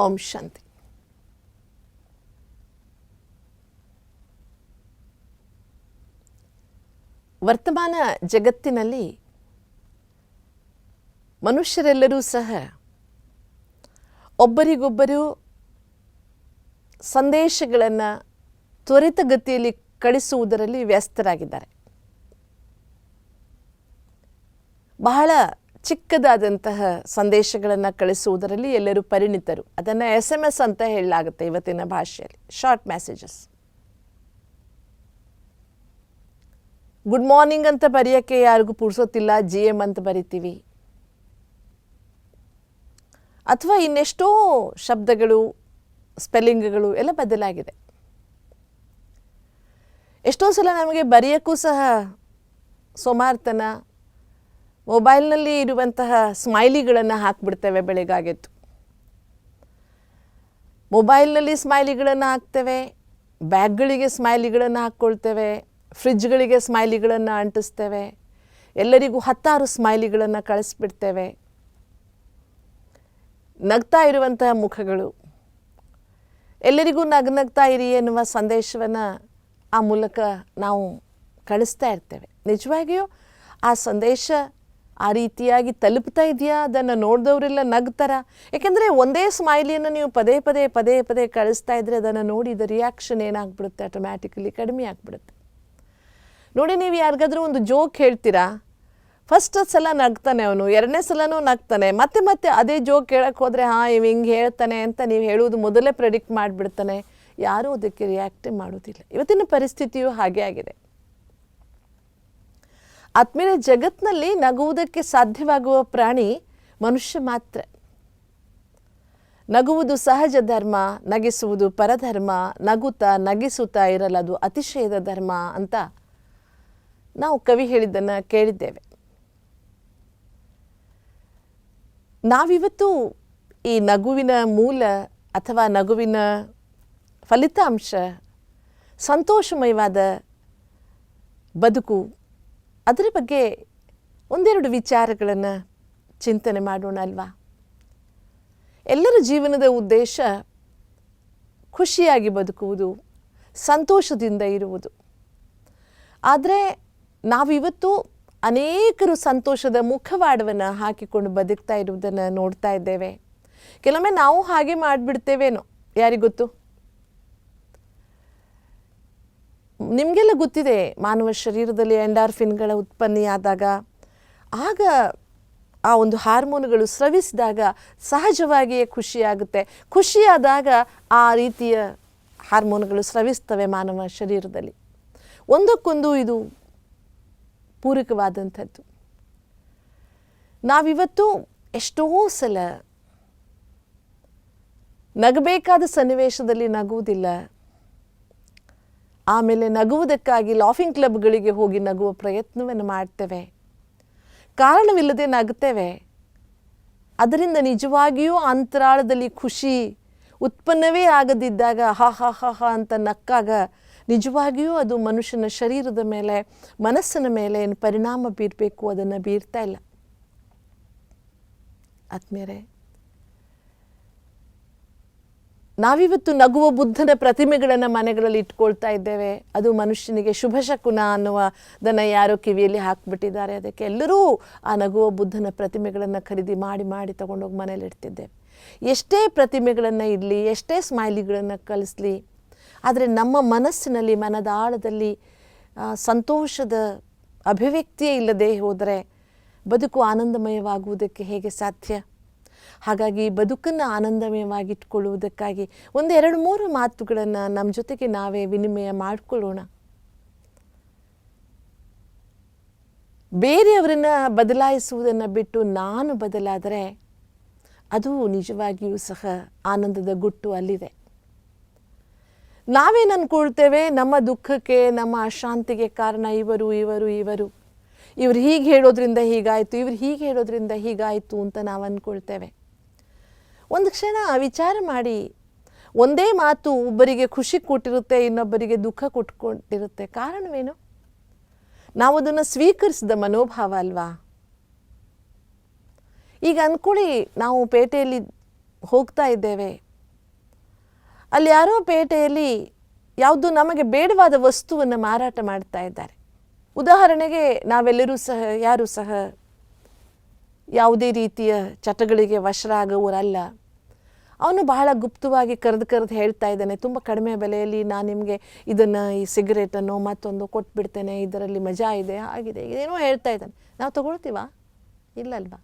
ಓಂ ಶಾಂತಿ ವರ್ತಮಾನ ಜಗತ್ತಿನಲ್ಲಿ ಮನುಷ್ಯರೆಲ್ಲರೂ ಸಹ ಒಬ್ಬರಿಗೊಬ್ಬರು ಸಂದೇಶಗಳನ್ನು ತ್ವರಿತಗತಿಯಲ್ಲಿ ಕಳಿಸುವುದರಲ್ಲಿ ವ್ಯಸ್ತರಾಗಿದ್ದಾರೆ. ಬಹಳ ಚಿಕ್ಕದಾದಂತಹ ಸಂದೇಶಗಳನ್ನು ಕಳಿಸುವುದರಲ್ಲಿ ಎಲ್ಲರೂ ಪರಿಣಿತರು. ಅದನ್ನು ಎಸ್ ಎಂ ಎಸ್ ಅಂತ ಹೇಳಲಾಗುತ್ತೆ ಇವತ್ತಿನ ಭಾಷೆಯಲ್ಲಿ. ಶಾರ್ಟ್ ಮೆಸೇಜಸ್ ಗುಡ್ ಮಾರ್ನಿಂಗ್ ಅಂತ ಬರೆಯೋಕ್ಕೆ ಯಾರಿಗೂ ಪುರ್ಸೋತಿಲ್ಲ ಜಿ ಎಂ ಅಂತ ಬರಿತೀವಿ. ಅಥವಾ ಇನ್ನೆಷ್ಟೋ ಶಬ್ದಗಳು, ಸ್ಪೆಲ್ಲಿಂಗ್ಗಳು ಎಲ್ಲ ಬದಲಾಗಿದೆ. ಎಷ್ಟೋ ಸಲ ನಮಗೆ ಬರೆಯೋಕ್ಕೂ ಸಹ ಸೋಮಾರ್ತನ ಮೊಬೈಲ್ನಲ್ಲಿ ಇರುವಂತಹ ಸ್ಮೈಲಿಗಳನ್ನು ಹಾಕಿಬಿಡ್ತೇವೆ ಬೆಳಗಾಗೆದ್ದು. ಮೊಬೈಲ್ನಲ್ಲಿ ಸ್ಮೈಲಿಗಳನ್ನು ಹಾಕ್ತೇವೆ, ಬ್ಯಾಗ್ಗಳಿಗೆ ಸ್ಮೈಲಿಗಳನ್ನು ಹಾಕ್ಕೊಳ್ತೇವೆ, ಫ್ರಿಜ್ಗಳಿಗೆ ಸ್ಮೈಲಿಗಳನ್ನು ಅಂಟಿಸ್ತೇವೆ, ಎಲ್ಲರಿಗೂ ಹತ್ತಾರು ಸ್ಮೈಲಿಗಳನ್ನು ಕಳಿಸ್ಬಿಡ್ತೇವೆ. ನಗ್ತಾ ಇರುವಂತಹ ಮುಖಗಳು. ಎಲ್ಲರಿಗೂ ನಗ್ನಗ್ತಾ ಇರಿ ಎನ್ನುವ ಸಂದೇಶವನ್ನು ಆ ಮೂಲಕ ನಾವು ಕಳಿಸ್ತಾ ಇರ್ತೇವೆ. ನಿಜವಾಗಿಯೂ ಆ ಸಂದೇಶ ಆ ರೀತಿಯಾಗಿ ತಲುಪ್ತಾ ಇದೆಯಾ? ಅದನ್ನು ನೋಡಿದವರೆಲ್ಲ ನಗ್ತಾರ? ಯಾಕೆಂದರೆ ಒಂದೇ ಸ್ಮೈಲಿಯನ್ನು ನೀವು ಪದೇ ಪದೇ ಪದೇ ಪದೇ ಕಳಿಸ್ತಾ ಇದ್ದರೆ ಅದನ್ನು ನೋಡಿ ಇದು ರಿಯಾಕ್ಷನ್ ಏನಾಗ್ಬಿಡುತ್ತೆ? ಆಟೋಮ್ಯಾಟಿಕಲಿ ಕಡಿಮೆ ಆಗಿಬಿಡುತ್ತೆ. ನೋಡಿ ನೀವು ಯಾರಿಗಾದ್ರೂ ಒಂದು ಜೋಕ್ ಹೇಳ್ತೀರಾ? ಫಸ್ಟ್ ಸಲ ನಗ್ತಾನೆ ಅವನು, ಎರಡನೇ ಸಲನೂ ನಗ್ತಾನೆ. ಮತ್ತೆ ಮತ್ತೆ ಅದೇ ಜೋಕ್ ಹೇಳಕ್ಕೆ ಹೋದರೆ, ಹಾಂ, ಇವ್ ಹಿಂಗೆ ಹೇಳ್ತಾನೆ ಅಂತ ನೀವು ಹೇಳುವುದು ಮೊದಲೇ ಪ್ರೆಡಿಕ್ಟ್ ಮಾಡಿಬಿಡ್ತಾನೆ. ಯಾರೂ ಅದಕ್ಕೆ ರಿಯಾಕ್ಟೇ ಮಾಡೋದಿಲ್ಲ ಇವತ್ತಿನ ಪರಿಸ್ಥಿತಿಯು ಹಾಗೆ ಆಗಿದೆ. ಆತ್ಮೀಯ ಜಗತ್ತಿನಲ್ಲಿ ನಗುವುದಕ್ಕೆ ಸಾಧ್ಯವಾಗುವ ಪ್ರಾಣಿ ಮನುಷ್ಯ ಮಾತ್ರ. ನಗುವುದು ಸಹಜ ಧರ್ಮ, ನಗಿಸುವುದು ಪರಧರ್ಮ, ನಗುತ್ತಾ ನಗಿಸುತ್ತಾ ಇರಲದು ಅತಿಶಯದ ಧರ್ಮ ಅಂತ ನಾವು ಕವಿ ಹೇಳಿದ್ದನ್ನು ಕೇಳಿದ್ದೇವೆ. ನಾವಿವತ್ತು ಈ ನಗುವಿನ ಮೂಲ ಅಥವಾ ನಗುವಿನ ಫಲಿತಾಂಶ, ಸಂತೋಷಮಯವಾದ ಬದುಕು ಅದರ ಬಗ್ಗೆ ಒಂದೆರಡು ವಿಚಾರಗಳನ್ನು ಚಿಂತನೆ ಮಾಡೋಣ ಅಲ್ವಾ? ಎಲ್ಲರ ಜೀವನದ ಉದ್ದೇಶ ಖುಷಿಯಾಗಿ ಬದುಕುವುದು, ಸಂತೋಷದಿಂದ ಇರುವುದು. ಆದರೆ ನಾವಿವತ್ತು ಅನೇಕರು ಸಂತೋಷದ ಮುಖವಾಡವನ್ನು ಹಾಕಿಕೊಂಡು ಬದುಕ್ತಾ ಇರುವುದನ್ನು ನೋಡ್ತಾ ಇದ್ದೇವೆ. ಕೆಲವೊಮ್ಮೆ ನಾವು ಹಾಗೆ ಮಾಡಿಬಿಡ್ತೇವೇನೋ, ಯಾರಿಗೊತ್ತು? ನಿಮಗೆಲ್ಲ ಗೊತ್ತಿದೆ, ಮಾನವ ಶರೀರದಲ್ಲಿ ಎಂಡಾರ್ಫಿನ್ಗಳ ಉತ್ಪನ್ನಿಯಾದಾಗ. ಆಗ ಆ ಒಂದು ಹಾರ್ಮೋನುಗಳು ಸ್ರವಿಸಿದಾಗ ಸಹಜವಾಗಿಯೇ ಖುಷಿಯಾಗುತ್ತೆ. ಖುಷಿಯಾದಾಗ ಆ ರೀತಿಯ ಹಾರ್ಮೋನುಗಳು ಸ್ರವಿಸ್ತವೆ ಮಾನವ ಶರೀರದಲ್ಲಿ. ಒಂದಕ್ಕೊಂದು ಇದು ಪೂರಕವಾದಂಥದ್ದು. ನಾವಿವತ್ತು ಎಷ್ಟೋ ಸಲ ನಗಬೇಕಾದ ಸನ್ನಿವೇಶದಲ್ಲಿ ನಗುವುದಿಲ್ಲ. ಆಮೇಲೆ ನಗುವುದಕ್ಕಾಗಿ ಲಾಫಿಂಗ್ ಕ್ಲಬ್ಗಳಿಗೆ ಹೋಗಿ ನಗುವ ಪ್ರಯತ್ನವನ್ನು ಮಾಡ್ತೇವೆ. ಕಾರಣವಿಲ್ಲದೆ ನಗುತ್ತೇವೆ. ಅದರಿಂದ ನಿಜವಾಗಿಯೂ ಅಂತರಾಳದಲ್ಲಿ ಖುಷಿ, ಉತ್ಪನ್ನವೇ ಆಗದಿದ್ದಾಗ ಹ ಹ ಹ ಹ ಅಂತ ನಕ್ಕಾಗ ನಿಜವಾಗಿಯೂ ಅದು ಮನುಷ್ಯನ ಶರೀರದ ಮೇಲೆ, ಮನಸ್ಸಿನ ಮೇಲೆ ಏನು ಪರಿಣಾಮ ಬೀರಬೇಕು ಅದನ್ನು ಬೀರ್ತಾ ಇಲ್ಲ. ಆತ್ಮೀಯರೇ ನಾವಿವತ್ತು ನಗುವ ಬುದ್ಧನ ಪ್ರತಿಮೆಗಳನ್ನು ಮನೆಗಳಲ್ಲಿ ಇಟ್ಕೊಳ್ತಾ ಇದ್ದೇವೆ. ಅದು ಮನುಷ್ಯನಿಗೆ ಶುಭ ಶಕುನ ಅನ್ನುವುದನ್ನು ಯಾರೋ ಕಿವಿಯಲ್ಲಿ ಹಾಕಿಬಿಟ್ಟಿದ್ದಾರೆ. ಅದಕ್ಕೆ ಎಲ್ಲರೂ ಆ ನಗುವ ಬುದ್ಧನ ಪ್ರತಿಮೆಗಳನ್ನು ಖರೀದಿ ಮಾಡಿ ಮಾಡಿ ತಗೊಂಡೋಗಿ ಮನೇಲಿ ಇಡ್ತಿದ್ದೇವೆ ಎಷ್ಟೇ ಪ್ರತಿಮೆಗಳನ್ನು ಇರಲಿ ಎಷ್ಟೇ ಸ್ಮೈಲಿಗಳನ್ನು ಕಲಿಸ್ಲಿ, ಆದರೆ ನಮ್ಮ ಮನಸ್ಸಿನಲ್ಲಿ, ಮನದ ಆಳದಲ್ಲಿ ಸಂತೋಷದ ಅಭಿವ್ಯಕ್ತಿಯೇ ಇಲ್ಲದೆ ಹೋದರೆ ಬದುಕು ಆನಂದಮಯವಾಗುವುದಕ್ಕೆ ಹೇಗೆ ಸಾಧ್ಯ? ಹಾಗಾಗಿ ಬದುಕನ್ನು ಆನಂದಮಯವಾಗಿಟ್ಕೊಳ್ಳುವುದಕ್ಕಾಗಿ ಎರಡು ಮೂರು ಮಾತುಗಳನ್ನು ನಮ್ಮ ಜೊತೆಗೆ ನಾವೇ ವಿನಿಮಯ ಮಾಡಿಕೊಳ್ಳೋಣ. ಬೇರೆಯವರನ್ನು ಬದಲಾಯಿಸುವುದನ್ನು ಬಿಟ್ಟು ನಾನು ಬದಲಾದರೆ ಅದು ನಿಜವಾಗಿಯೂ ಸಹ ಆನಂದದ ಗುಟ್ಟು ಅಲ್ಲಿದೆ. ನಾವೇನು ಅಂದ್ಕೊಳ್ತೇವೆ ನಮ್ಮ ದುಃಖಕ್ಕೆ, ನಮ್ಮ ಅಶಾಂತಿಗೆ ಕಾರಣ ಇವರು ಇವರು ಇವರು. ಇವ್ರು ಹೀಗೆ ಹೇಳೋದ್ರಿಂದ ಹೀಗಾಯಿತು, ಇವ್ರು ಹೀಗೆ ಹೇಳೋದ್ರಿಂದ ಹೀಗಾಯಿತು ಅಂತ ನಾವು ಅಂದ್ಕೊಳ್ತೇವೆ ಒಂದು ಕ್ಷಣ ವಿಚಾರ ಮಾಡಿ, ಒಂದೇ ಮಾತು ಒಬ್ಬರಿಗೆ ಖುಷಿ ಕೊಟ್ಟಿರುತ್ತೆ, ಇನ್ನೊಬ್ಬರಿಗೆ ದುಃಖ ಕೊಟ್ಕೊಂಡಿರುತ್ತೆ. ಕಾರಣವೇನು? ನಾವು ಅದನ್ನು ಸ್ವೀಕರಿಸಿದ ಮನೋಭಾವ ಅಲ್ವಾ? ಈಗ ಅಂದ್ಕೊಳ್ಳಿ ನಾವು ಪೇಟೆಯಲ್ಲಿ ಹೋಗ್ತಾ ಇದ್ದೇವೆ. ಅಲ್ಲಿ ಯಾರೋ ಪೇಟೆಯಲ್ಲಿ ಯಾವುದು ನಮಗೆ ಬೇಡವಾದ ವಸ್ತುವನ್ನು ಮಾರಾಟ ಮಾಡ್ತಾ ಇದ್ದಾರೆ. ಉದಾಹರಣೆಗೆ ನಾವೆಲ್ಲರೂ ಸಹ, ಯಾರು ಸಹ ಯಾವುದೇ ರೀತಿಯ ಚಟಗಳಿಗೆ ವಶರಾಗುವರಲ್ಲ ಅವನು ಬಹಳ ಗುಪ್ತವಾಗಿ ಕರೆದು ಕರೆದು ಹೇಳ್ತಾ ಇದ್ದಾನೆ, ತುಂಬ ಕಡಿಮೆ ಬೆಲೆಯಲ್ಲಿ ನಾನು ನಿಮಗೆ ಇದನ್ನು, ಈ ಸಿಗರೇಟನ್ನು ಮತ್ತೊಂದು ಕೊಟ್ಬಿಡ್ತೇನೆ, ಇದರಲ್ಲಿ ಮಜಾ ಇದೆ, ಆಗಿದೆ ಏನೋ ಹೇಳ್ತಾ ಇದ್ದಾನೆ. ನಾವು ತಗೊಳ್ತೀವಾ? ಇಲ್ಲಲ್ವಾ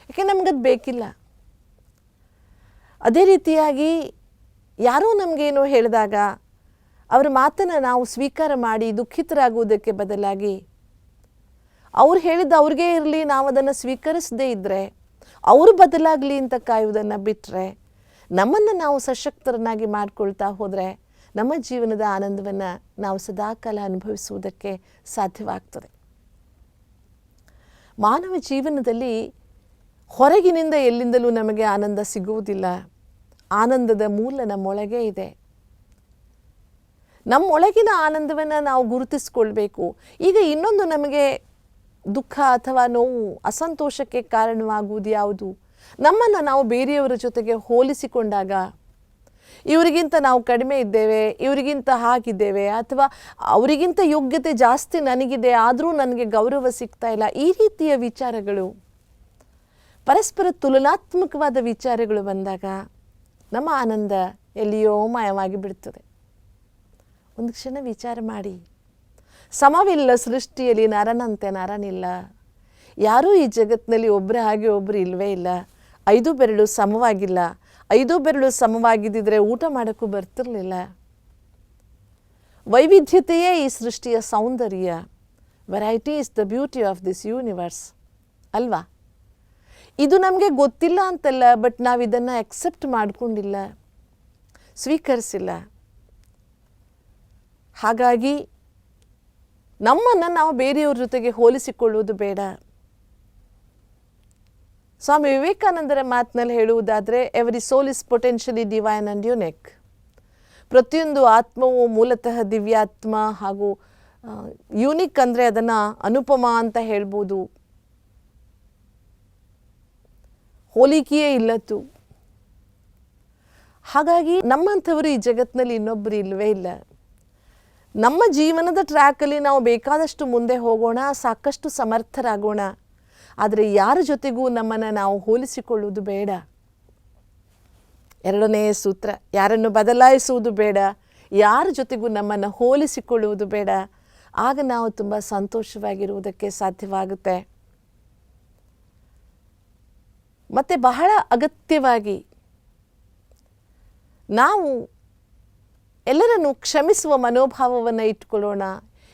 ಯಾಕೆ ನಮಗದು ಬೇಕಿಲ್ಲ? ಅದೇ ರೀತಿಯಾಗಿ ಯಾರೋ ನಮಗೇನೋ ಹೇಳಿದಾಗ, ಅವರ ಮಾತನ್ನು ನಾವು ಸ್ವೀಕಾರ ಮಾಡಿ ದುಃಖಿತರಾಗುವುದಕ್ಕೆ ಬದಲಾಗಿ ಅವ್ರು ಹೇಳಿದ್ದು ಅವ್ರಿಗೇ ಇರಲಿ, ನಾವು ಅದನ್ನು ಸ್ವೀಕರಿಸದೇ ಇದ್ದರೆ ಅವರು ಬದಲಾಗಲಿ ಅಂತ ಕಾಯುವುದನ್ನು ಬಿಟ್ಟರೆ ನಮ್ಮನ್ನು ನಾವು ಸಶಕ್ತರನ್ನಾಗಿ ಮಾಡಿಕೊಳ್ತಾ ಹೋದರೆ, ನಮ್ಮ ಜೀವನದ ಆನಂದವನ್ನು ನಾವು ಸದಾಕಾಲ ಅನುಭವಿಸುವುದಕ್ಕೆ ಸಾಧ್ಯವಾಗ್ತದೆ. ಮಾನವ ಜೀವನದಲ್ಲಿ ಹೊರಗಿನಿಂದ ಎಲ್ಲಿಂದಲೂ ನಮಗೆ ಆನಂದ ಸಿಗುವುದಿಲ್ಲ. ಆನಂದದ ಮೂಲ ನಮ್ಮೊಳಗೆ ಇದೆ. ನಮ್ಮೊಳಗಿನ ಆನಂದವನ್ನು ನಾವು ಗುರುತಿಸ್ಕೊಳ್ಬೇಕು. ಈಗ ಇನ್ನೊಂದು ನಮಗೆ ದುಃಖ ಅಥವಾ ನೋವು, ಅಸಂತೋಷಕ್ಕೆ ಕಾರಣವಾಗುವುದು ಯಾವುದು? ನಮ್ಮನ್ನು ನಾವು ಬೇರೆಯವರ ಜೊತೆಗೆ ಹೋಲಿಸಿಕೊಂಡಾಗ ಇವರಿಗಿಂತ ನಾವು ಕಡಿಮೆ ಇದ್ದೇವೆ, ಇವರಿಗಿಂತ ಹಾಗಿದ್ದೇವೆ ಅಥವಾ ಅವರಿಗಿಂತ ಯೋಗ್ಯತೆ ಜಾಸ್ತಿ ನನಗಿದೆ, ಆದರೂ ನನಗೆ ಗೌರವ ಸಿಗ್ತಾ ಇಲ್ಲ. ಈ ರೀತಿಯ ವಿಚಾರಗಳು, ಪರಸ್ಪರ ತುಲನಾತ್ಮಕವಾದ ವಿಚಾರಗಳು ಬಂದಾಗ ನಮ್ಮ ಆನಂದ ಎಲ್ಲಿಯೋ ಮಾಯವಾಗಿ ಬಿಡ್ತದೆ. ಒಂದು ಕ್ಷಣ ವಿಚಾರ ಮಾಡಿ. ಸಮವಿಲ್ಲ ಸೃಷ್ಟಿಯಲ್ಲಿ ನರನಂತೆ ನರನಿಲ್ಲ. ಯಾರೂ ಈ ಜಗತ್ತಿನಲ್ಲಿ ಒಬ್ಬರ ಹಾಗೆ ಒಬ್ಬರು ಇಲ್ಲವೇ ಇಲ್ಲ. ಐದು ಬೆರಳು ಸಮವಾಗಿಲ್ಲ. ಐದು ಬೆರಳು ಸಮವಾಗಿದ್ದಿದ್ರೆ ಊಟ ಮಾಡೋಕ್ಕೂ ಬರ್ತಿರಲಿಲ್ಲ. ವೈವಿಧ್ಯತೆಯೇ ಈ ಸೃಷ್ಟಿಯ ಸೌಂದರ್ಯ. Variety is the beauty of this universe ಅಲ್ವಾ? ಇದು ನಮಗೆ ಗೊತ್ತಿಲ್ಲ ಅಂತಲ್ಲ, ಬಟ್ ನಾವು ಇದನ್ನು ಅಕ್ಸೆಪ್ಟ್ ಮಾಡಿಕೊಂಡಿಲ್ಲ. ಸ್ವೀಕರಿಸಿಲ್ಲ. ಹಾಗಾಗಿ ನಮ್ಮನ್ನು ನಾವು ಬೇರೆಯವ್ರ ಜೊತೆಗೆ ಹೋಲಿಸಿಕೊಳ್ಳುವುದು ಬೇಡ. ಸ್ವಾಮಿ ವಿವೇಕಾನಂದರ ಮಾತಿನಲ್ಲಿ ಹೇಳುವುದಾದರೆ every soul is potentially divine and unique ಪ್ರತಿಯೊಂದು ಆತ್ಮವು ಮೂಲತಃ ದಿವ್ಯಾತ್ಮ ಹಾಗೂ ಯೂನಿಕ್ ಅಂದರೆ ಅದನ್ನು ಅನುಪಮ ಅಂತ ಹೇಳ್ಬೋದು. ಹೋಲಿಕೆಯೇ ಇಲ್ಲತ್ತು ಹಾಗಾಗಿ ನಮ್ಮಂಥವರು ಈ ಜಗತ್ತಿನಲ್ಲಿ ಇನ್ನೊಬ್ಬರು ಇಲ್ಲವೇ ಇಲ್ಲ. ನಮ್ಮ ಜೀವನದ ಟ್ರ್ಯಾಕಲ್ಲಿ ನಾವು ಬೇಕಾದಷ್ಟು ಮುಂದೆ ಹೋಗೋಣ, ಸಾಕಷ್ಟು ಸಮರ್ಥರಾಗೋಣ. ಆದರೆ ಯಾರ ಜೊತೆಗೂ ನಮ್ಮನ್ನು ನಾವು ಹೋಲಿಸಿಕೊಳ್ಳುವುದು ಬೇಡ. ಎರಡನೆಯ ಸೂತ್ರ, ಯಾರನ್ನು ಬದಲಾಯಿಸುವುದು ಬೇಡ, ಯಾರ ಜೊತೆಗೂ ನಮ್ಮನ್ನು ಹೋಲಿಸಿಕೊಳ್ಳುವುದು ಬೇಡ. ಆಗ ನಾವು ತುಂಬ ಸಂತೋಷವಾಗಿರುವುದಕ್ಕೆ ಸಾಧ್ಯವಾಗುತ್ತೆ. ಮತ್ತು ಬಹಳ ಅಗತ್ಯವಾಗಿ ನಾವು ಎಲ್ಲರನ್ನು ಕ್ಷಮಿಸುವ ಮನೋಭಾವವನ್ನು ಇಟ್ಕೊಳ್ಳೋಣ.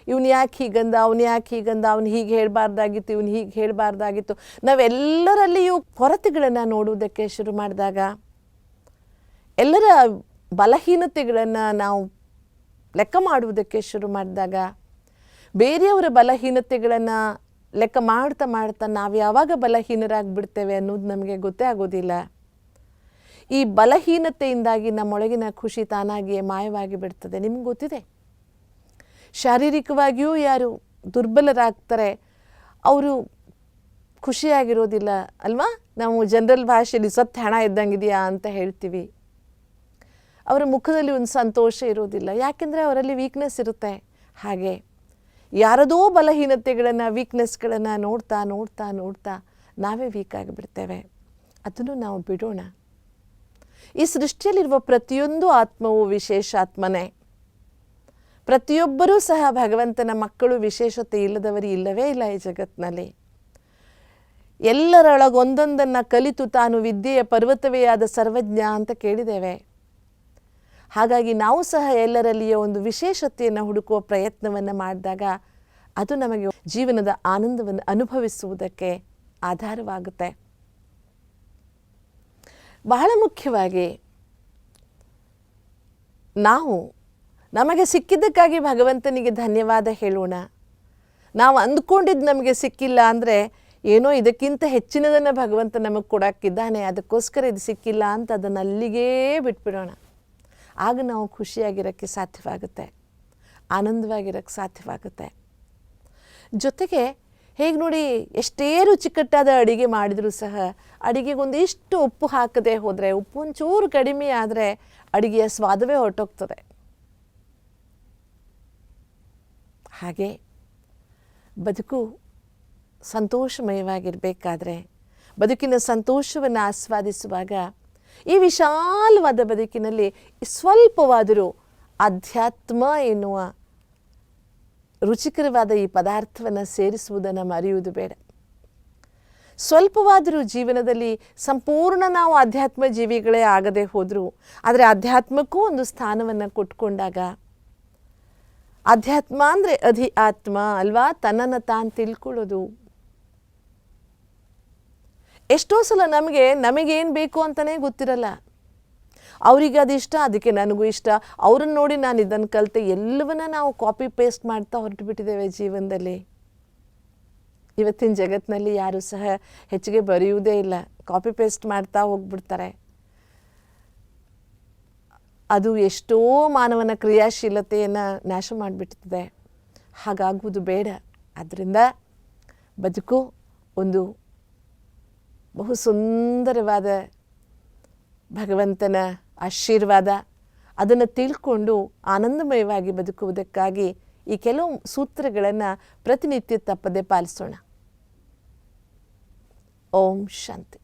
ಇವನು ಯಾಕೆ ಹೀಗಂದ, ಅವನು ಯಾಕೆ ಹೀಗಂದ, ಅವನು ಹೀಗೆ ಹೇಳಬಾರ್ದಾಗಿತ್ತು, ಇವನು ಹೀಗೆ ಹೇಳಬಾರ್ದಾಗಿತ್ತು. ನಾವೆಲ್ಲರಲ್ಲಿಯೂ ಕೊರತೆಗಳನ್ನು ನೋಡುವುದಕ್ಕೆ ಶುರು ಮಾಡಿದಾಗ, ಎಲ್ಲರ ಬಲಹೀನತೆಗಳನ್ನು ನಾವು ಲೆಕ್ಕ ಮಾಡುವುದಕ್ಕೆ ಶುರು ಮಾಡಿದಾಗ, ಬೇರೆಯವರ ಬಲಹೀನತೆಗಳನ್ನು ಲೆಕ್ಕ ಮಾಡ್ತಾ ಮಾಡ್ತಾ ನಾವು ಯಾವಾಗ ಬಲಹೀನರಾಗಿಬಿಡ್ತೇವೆ ಅನ್ನೋದು ನಮಗೆ ಗೊತ್ತೇ ಆಗೋದಿಲ್ಲ. ಈ ಬಲಹೀನತೆಯಿಂದಾಗಿ ನಮ್ಮೊಳಗಿನ ಖುಷಿ ತಾನಾಗಿಯೇ ಮಾಯವಾಗಿ ಬಿಡ್ತದೆ. ನಿಮ್ಗೆ ಗೊತ್ತಿದೆ? ಶಾರೀರಿಕವಾಗಿಯೂ ಯಾರು ದುರ್ಬಲರಾಗ್ತಾರೆ, ಅವರು ಖುಷಿಯಾಗಿರೋದಿಲ್ಲ ಅಲ್ವಾ? ನಾವು ಜನರಲ್ ಭಾಷೆಯಲ್ಲಿ ಸತ್ತು ಹಣ ಇದ್ದಂಗಿದೆಯಾ ಅಂತ ಹೇಳ್ತೀವಿ. ಅವರ ಮುಖದಲ್ಲಿ ಒಂದು ಸಂತೋಷ ಇರೋದಿಲ್ಲ. ಯಾಕೆಂದರೆ ಅವರಲ್ಲಿ ವೀಕ್ನೆಸ್ ಇರುತ್ತೆ. ಹಾಗೆ ಯಾರದೋ ಬಲಹೀನತೆಗಳನ್ನು ವೀಕ್ನೆಸ್ಗಳನ್ನು ನೋಡ್ತಾ ನೋಡ್ತಾ ನೋಡ್ತಾ ನಾವೇ ವೀಕ್ ಆಗಿಬಿಡ್ತೇವೆ. ಅದನ್ನು ನಾವು ಬಿಡೋಣ. ಈ ಸೃಷ್ಟಿಯಲ್ಲಿರುವ ಪ್ರತಿಯೊಂದು ಆತ್ಮವು ವಿಶೇಷ ಆತ್ಮನೇ. ಪ್ರತಿಯೊಬ್ಬರೂ ಸಹ ಭಗವಂತನ ಮಕ್ಕಳು ವಿಶೇಷತೆ ಇಲ್ಲದವರು ಇಲ್ಲವೇ ಇಲ್ಲ ಈ ಜಗತ್ತಿನಲ್ಲಿ ಎಲ್ಲರೊಳಗೊಂದೊಂದನ್ನು ಕಲಿತು ತಾನು ವಿದ್ಯೆಯ ಪರ್ವತವೇ ಆದ ಸರ್ವಜ್ಞ ಅಂತ ಕೇಳಿದ್ದೇವೆ. ಹಾಗಾಗಿ ನಾವು ಸಹ ಎಲ್ಲರಲ್ಲಿಯ ಒಂದು ವಿಶೇಷತೆಯನ್ನು ಹುಡುಕುವ ಪ್ರಯತ್ನವನ್ನು ಮಾಡಿದಾಗ ಅದು ನಮಗೆ ಜೀವನದ ಆನಂದವನ್ನು ಅನುಭವಿಸುವುದಕ್ಕೆ ಆಧಾರವಾಗುತ್ತೆ. ಬಹಳ ಮುಖ್ಯವಾಗಿ ನಾವು ನಮಗೆ ಸಿಕ್ಕಿದ್ದಕ್ಕಾಗಿ ಭಗವಂತನಿಗೆ ಧನ್ಯವಾದ ಹೇಳೋಣ. ನಾವು ಅಂದ್ಕೊಂಡಿದ್ದು ನಮಗೆ ಸಿಕ್ಕಿಲ್ಲ ಅಂದರೆ ಏನೋ ಇದಕ್ಕಿಂತ ಹೆಚ್ಚಿನದನ್ನು ಭಗವಂತ ನಮಗೆ ಕೊಡೋಕ್ಕಿದ್ದಾನೆ ಅದಕ್ಕೋಸ್ಕರ ಇದು ಸಿಕ್ಕಿಲ್ಲ ಅಂತ ಅದನ್ನು ಅಲ್ಲಿಗೇ ಬಿಟ್ಬಿಡೋಣ. ಆಗ ನಾವು ಖುಷಿಯಾಗಿರೋಕ್ಕೆ ಸಾಧ್ಯವಾಗುತ್ತೆ, ಆನಂದವಾಗಿರೋಕ್ಕೆ ಸಾಧ್ಯವಾಗುತ್ತೆ. ಜೊತೆಗೆ ಹೇಗೆ ನೋಡಿ ಎಷ್ಟೇ ರುಚಿಕಟ್ಟಾದ ಅಡಿಗೆ ಮಾಡಿದರೂ ಸಹ ಅಡುಗೆಗೊಂದಿಷ್ಟು ಉಪ್ಪು ಹಾಕದೆ ಹೋದರೆ ಉಪ್ಪು ಒಂಚೂರು ಕಡಿಮೆ ಆದರೆ ಅಡಿಗೆಯ ಸ್ವಾದವೇ ಹೊರಟೋಗ್ತದೆ. ಹಾಗೆ ಬದುಕು ಸಂತೋಷಮಯವಾಗಿರಬೇಕಾದ್ರೆ ಬದುಕಿನ ಸಂತೋಷವನ್ನು ಆಸ್ವಾದಿಸುವಾಗ ಈ ವಿಶಾಲವಾದ ಬದುಕಿನಲ್ಲಿ ಸ್ವಲ್ಪವಾದರೂ ಅಧ್ಯಾತ್ಮ ಎನ್ನುವ ರುಚಿಕರವಾದ ಈ ಪದಾರ್ಥವನ್ನು ಸೇರಿಸುವುದನ್ನು ಮರೆಯುವುದು ಬೇಡ. ಸ್ವಲ್ಪವಾದರೂ ಜೀವನದಲ್ಲಿ ಸಂಪೂರ್ಣ ನಾವು ಅಧ್ಯಾತ್ಮ ಜೀವಿಗಳೇ ಆಗದೆ ಹೋದರೂ, ಆದರೆ ಅಧ್ಯಾತ್ಮಕ್ಕೂ ಒಂದು ಸ್ಥಾನವನ್ನು ಕೊಟ್ಕೊಂಡಾಗ ಅಧ್ಯಾತ್ಮ ಅಂದರೆ ಅಧಿ ಆತ್ಮ ಅಲ್ವಾ? ತನ್ನನ್ನು ತಾನು ತಿಳ್ಕೊಳ್ಳೋದು. ಎಷ್ಟೋ ಸಲ ನಮಗೆ ನಮಗೇನು ಬೇಕು ಅಂತಲೇ ಗೊತ್ತಿರಲ್ಲ. ಅವರಿಗೆ ಅದು ಇಷ್ಟ, ಅದಕ್ಕೆ ನನಗೂ ಇಷ್ಟ. ಅವ್ರನ್ನ ನೋಡಿ ನಾನು ಇದನ್ನು ಕಲಿತೆ, ಎಲ್ಲವನ್ನ ನಾವು ಕಾಪಿ ಪೇಸ್ಟ್ ಮಾಡ್ತಾ ಹೊರಟು ಬಿಟ್ಟಿದ್ದೇವೆ ಜೀವನದಲ್ಲಿ. ಇವತ್ತಿನ ಜಗತ್ತಿನಲ್ಲಿ ಯಾರು ಸಹ ಹೆಚ್ಚಿಗೆ ಬರೆಯುವುದೇ ಇಲ್ಲ. ಕಾಪಿ ಪೇಸ್ಟ್ ಮಾಡ್ತಾ ಹೋಗ್ಬಿಡ್ತಾರೆ. ಅದು ಎಷ್ಟೋ ಮಾನವನ ಕ್ರಿಯಾಶೀಲತೆಯನ್ನು ನಾಶ ಮಾಡಿಬಿಟ್ಟಿದೆ. ಹಾಗಾಗುವುದು ಬೇಡ. ಆದ್ದರಿಂದ ಬದುಕು ಒಂದು ಬಹು ಸುಂದರವಾದ ಭಗವಂತನ ಆಶೀರ್ವಾದ ಅದನ್ನು ತಿಳ್ಕೊಂಡು ಆನಂದಮಯವಾಗಿ ಬದುಕುವುದಕ್ಕಾಗಿ ಈ ಕೆಲವು ಸೂತ್ರಗಳನ್ನು ಪ್ರತಿನಿತ್ಯ ತಪ್ಪದೆ ಪಾಲಿಸೋಣ. ಓಂ ಶಾಂತಿ.